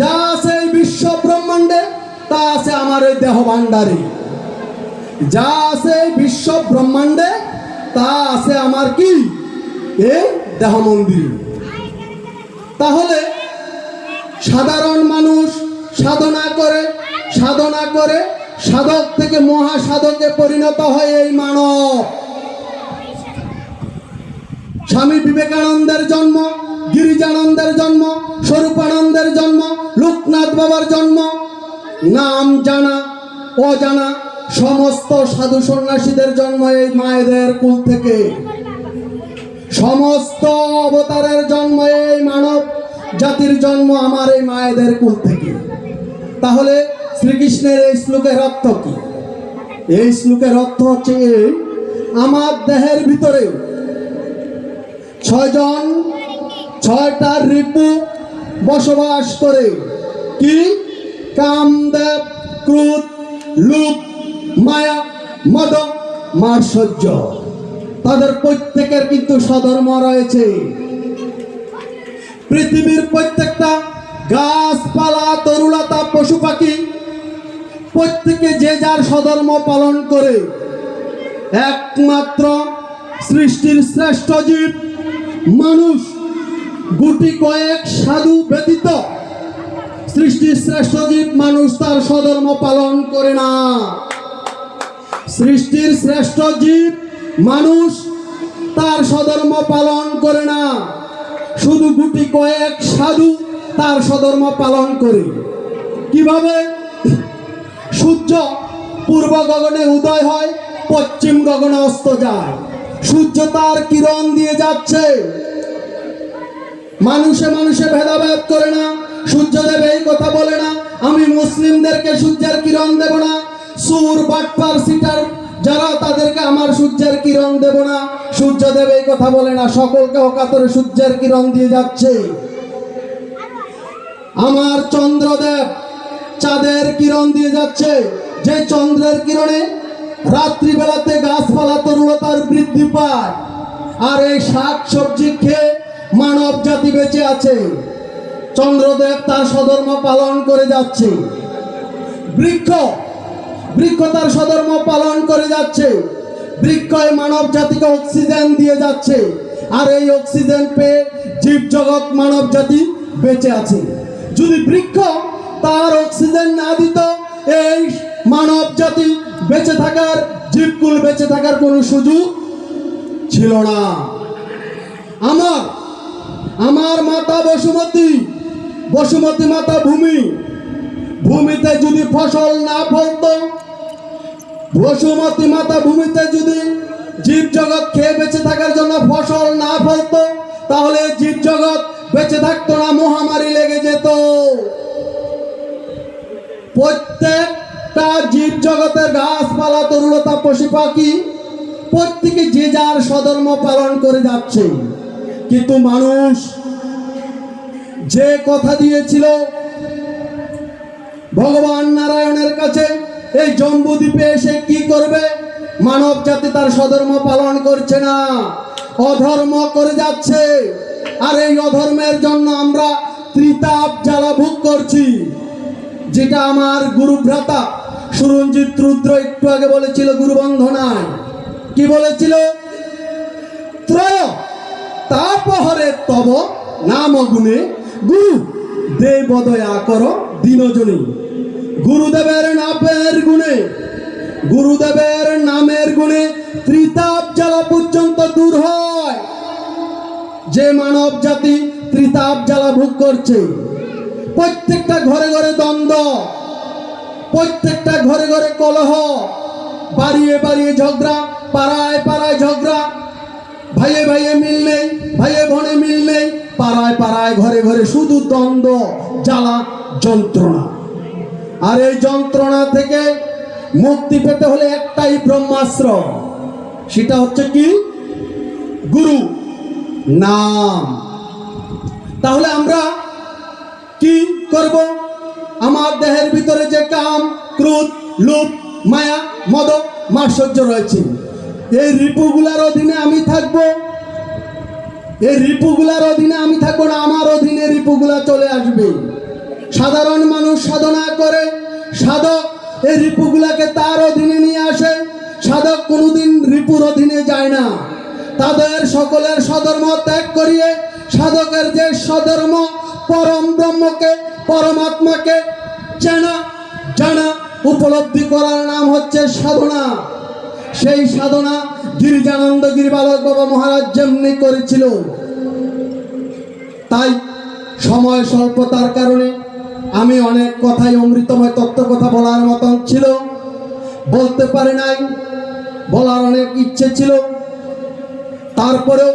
যা আছে এই বিশ্ব ব্রহ্মাণ্ডে, তা আছে আমার এই দেহ ভাণ্ডারে। যা আছে এই বিশ্ব ব্রহ্মাণ্ডে, তা আছে আমার কি? এই দেহ মন্দিরে। তাহলে সাধারণ মানুষ সাধনা করে সাধনা করে সাধক থেকে মহা সাধকে পরিণত হয় এই মানব। স্বামী বিবেকানন্দের জন্ম, গিরিজানন্দের জন্ম স্বরূপানন্দের জন্ম, লোকনাথ বাবার জন্ম, নাম জানা, অজানা, সমস্ত সাধু সন্ন্যাসীদের জন্ম এই মায়েদের কুল থেকে। সমস্ত অবতারের জন্ম এই মানব জাতির জন্ম আমার এই মায়েদের কুল থেকে। তাহলে শ্রীকৃষ্ণের এই শ্লোকের অর্থ কি? এই শ্লোকের অর্থ হচ্ছে আমার দেহের ভিতরে ছয়জন, ছয়টা রিপু বসবাস করে। কি? কামদেব ক্রোধ লোভ মায়া, মদ মার্সর্য তাদের প্রত্যেকের কিন্তু স্বধর্ম রয়েছে। পৃথিবীর প্রত্যেকটা গাছপালা, তরুলতা, পশু পাখি প্রত্যেকে যে যার স্বধর্ম পালন করে। একমাত্র সৃষ্টির শ্রেষ্ঠ জীব মানুষ। গুটি কয়েক সাধু ব্যতীত সৃষ্টির শ্রেষ্ঠ জীব মানুষ তার স্বধর্ম পালন করে না। সৃষ্টির শ্রেষ্ঠ জীব মানুষ তার স্বধর্ম পালন করে না। শুধু গুটি কয়েক সাধু তার স্বধর্ম পালন করে। কীভাবে? সূর্য পূর্ব গগনে উদয় হয়, পশ্চিম গগনে অস্ত যায়। সূর্য তার কিরণ দিয়ে যাচ্ছে। মানুষে মানুষে ভেদাভেদ করে না, সূর্যদেব এই কথা বলে না, আমি মুসলিমদেরকে সূর্যের কিরণ দেব না, সুর, বাটপার, সিটার, যারা তাদেরকে আমার সূর্যের কিরণ দেব না, সূর্যদেব এই কথা বলে না, সকলকে অকাতরে সূর্যের কিরণ দিয়ে যাচ্ছে। আমার চন্দ্রদেব চাঁদের কিরণ দিয়ে যাচ্ছে। যে চন্দ্রের কিরণে রাত্রিবেলাতে গাছপালা তরুণতার বৃদ্ধি পায়, আর এই শাক সবজি খেয়ে মানব জাতি বেঁচে আছে। চন্দ্রদেব তার স্বধর্ম পালন করে যাচ্ছে। বৃক্ষ বৃক্ষ তার স্বধর্ম পালন করে যাচ্ছে। বৃক্ষ এই মানব জাতিকে অক্সিজেন দিয়ে যাচ্ছে। আর এই অক্সিজেন পেয়ে জীবজগৎ মানব জাতি বেঁচে আছে। যদি বৃক্ষ তার অক্সিজেন না দিত, এই মানব জাতি বেঁচে থাকার, জীবকুল বেঁচে থাকার কোনো সুযোগ ছিল না। আমার আমার মাতা বসুমতী বসুমতী মাতা ভূমি। ভূমিতে যদি ফসল না ফলতো, বসুমতী মাতা ভূমিতে যদি জীব জগৎ খেয়ে বেঁচে থাকার জন্য ফসল না ফলতো, তাহলে জীব জগৎ বেঁচে থাকতো না, মহামারী লেগে যেত। প্রত্যেকটা জীব জগতের গাছপালা তরুণতা পশু পাখি প্রত্যেকে যে যার স্বধর্ম পালন করে যাচ্ছে। কিন্তু মানুষ যে কথা দিয়েছিল, ভগবান নারায়ণের কাছে এই জম্বুদ্বীপে এসে কি করবে? মানব জাতি তার স্বধর্ম পালন করছে না, অধর্ম করে যাচ্ছে। আর এই অধর্মের জন্য আমরা ত্রিতাপ জ্বালা ভোগ করছি। যেটা আমার গুরু ভ্রাতা সুরঞ্জিত রুদ্র একটু আগে বলেছিল গুরু বন্ধনায় কি বলেছিল? ত্রয়! তাপহরে তব নাম গুণে গুরু দেব দয়া কর দিনজনী। গুরুদেবের নামের গুণে, গুরুদেবের নামের গুণে ত্রিতাপ জ্বালা পর্যন্ত দূর হয়। যে মানব জাতি ত্রিতাপ জ্বালা ভোগ করছে, প্রত্যেকটা ঘরে ঘরে দ্বন্দ্ব, প্রত্যেকটা ঘরে ঘরে কলহ, বাড়িয়ে বাড়িয়ে ঝগড়া, পাড়ায় পাড়ায় ঝগড়া ভাইয়ে ভাইয়ে মিল নেই, ভাইয়ে বোনে মিল নেই, পাড়ায় পাড়ায়, ঘরে ঘরে শুধু দ্বন্দ্ব, জ্বালা, যন্ত্রণা। আর এই যন্ত্রণা থেকে মুক্তি পেতে হলে একটাই ব্রহ্মাস্ত্র, সেটা হচ্ছে কি? গুরু, নাম। তাহলে আমরা কি করব? আমার দেহের ভিতরে যে কাম, ক্রোধ, লোভ, মায়া, মদ মাৎসর্য রয়েছে। এই রিপুগুলার অধীনে আমি থাকব। এই রিপুগুলার অধীনে আমি থাকব না, আমার অধীনে রিপুগুলা চলে আসবে। সাধারণ মানুষ সাধনা করে, সাধক এই রিপুগুলাকে তার অধীনে নিয়ে আসে। সাধক কোনোদিন রিপুর অধীনে যায় না। তাদের সকলের সধর্ম ত্যাগ করিয়ে সাধকের যে সধর্ম পরম ব্রহ্মকে, পরমাত্মাকে চেনা, জানা, উপলব্ধি করার নাম হচ্ছে সাধনা। সেই সাধনা গিরিজানন্দ গিরিবালক বাবা মহারাজ যেমনি করেছিল, তাই সময় স্বল্পতার কারণে আমি অনেক কথাই অমৃতময় তত্ত্ব কথা বলার মতন ছিল, বলতে পারি নাই, বলার অনেক ইচ্ছে ছিল। তারপরেও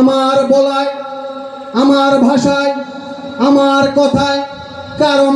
আমার বলায়, আমার ভাষায়, আমার কথায় কারণ